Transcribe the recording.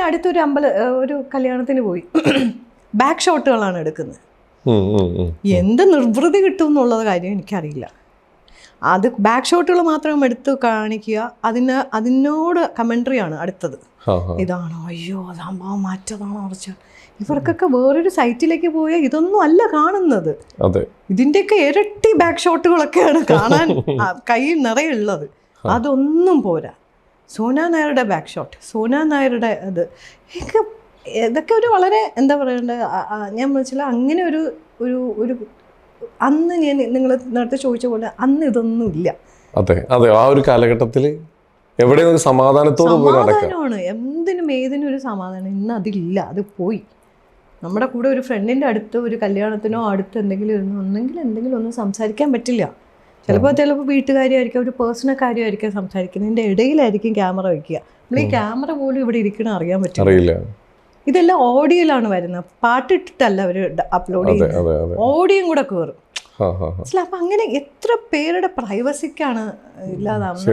ഇങ്ങനെ അടുത്തൊരു അമ്പല ഒരു കല്യാണത്തിന് പോയി. ബാക്ക് ഷോട്ടുകളാണ് എടുക്കുന്നത്. എന്ത് നിർവൃതി കിട്ടും എന്നുള്ളത് കാര്യം എനിക്കറിയില്ല. അത് ബാക്ക് ഷോട്ടുകൾ മാത്രം എടുത്ത് കാണിക്കുക അതിന് അതിനോട് കമൻട്രി ആണ് അടുത്തത്. ഇതാണോ? അയ്യോ സംഭവം മാറ്റതാണോ കുറച്ച് ഇവർക്കൊക്കെ വേറൊരു സൈറ്റിലേക്ക് പോയാൽ ഇതൊന്നും അല്ല കാണുന്നത്. ഇതിന്റെയൊക്കെ ഇരട്ടി ബാക്ക് ഷോട്ടുകളൊക്കെയാണ് കാണാൻ കയ്യിൽ നിറയുള്ളത്. അതൊന്നും പോരാ. സോന നായരുടെ ബാക്ക് ഷോട്ട് സോന നായരുടെ ഇത്. ഇതൊക്കെ ഇതൊക്കെ ഒരു വളരെ എന്താ പറയണ്ടേ ആ, ആ, ഞാൻ വിളിച്ചാൽ അങ്ങനെ ഒരു ഒരു ഒരു അന്ന് ഞാൻ നിങ്ങൾ നേരത്തെ ചോദിച്ച പോലെ അന്ന് ഇതൊന്നും ഇല്ല. അതെ അതെ ആ ഒരു കാലഘട്ടത്തിൽ എവിടെ ഒരു സമാധാനത്തോട് സമാധാനമാണ് എന്തിനും ഏതിനും ഒരു സമാധാനം ഇന്ന് അതില്ല അത് പോയി. നമ്മുടെ കൂടെ ഒരു ഫ്രണ്ടിന്റെ അടുത്ത് ഒരു കല്യാണത്തിനോ അടുത്ത് എന്തെങ്കിലും ഇരുന്ന് ഒന്നെങ്കിൽ എന്തെങ്കിലും ഒന്നും സംസാരിക്കാൻ പറ്റില്ല. ചിലപ്പോൾ ചിലപ്പോൾ വീട്ടുകാരിയായിരിക്കും ഒരു പേഴ്സണൽ കാര്യമായിരിക്കും സംസാരിക്കുന്നതിന്റെ ഇടയിലായിരിക്കും ക്യാമറ വയ്ക്കുക. നമ്മൾ ഈ ക്യാമറ പോലും ഇവിടെ ഇരിക്കണം അറിയാൻ പറ്റില്ല. അറിയില്ല. ഇതെല്ലാം ഓഡിയോയിലാണ് വരുന്നത്. പാട്ടിട്ടിട്ടല്ല അവർ അപ്ലോഡ് ചെയ്യുന്നത്. ഓഡിയോയും കൂടെ കയറും. മനസ്സിലായി അപ്പം അങ്ങനെ എത്ര പേരുടെ പ്രൈവസിക്കാണ് ഇല്ലാതാവുന്നത്?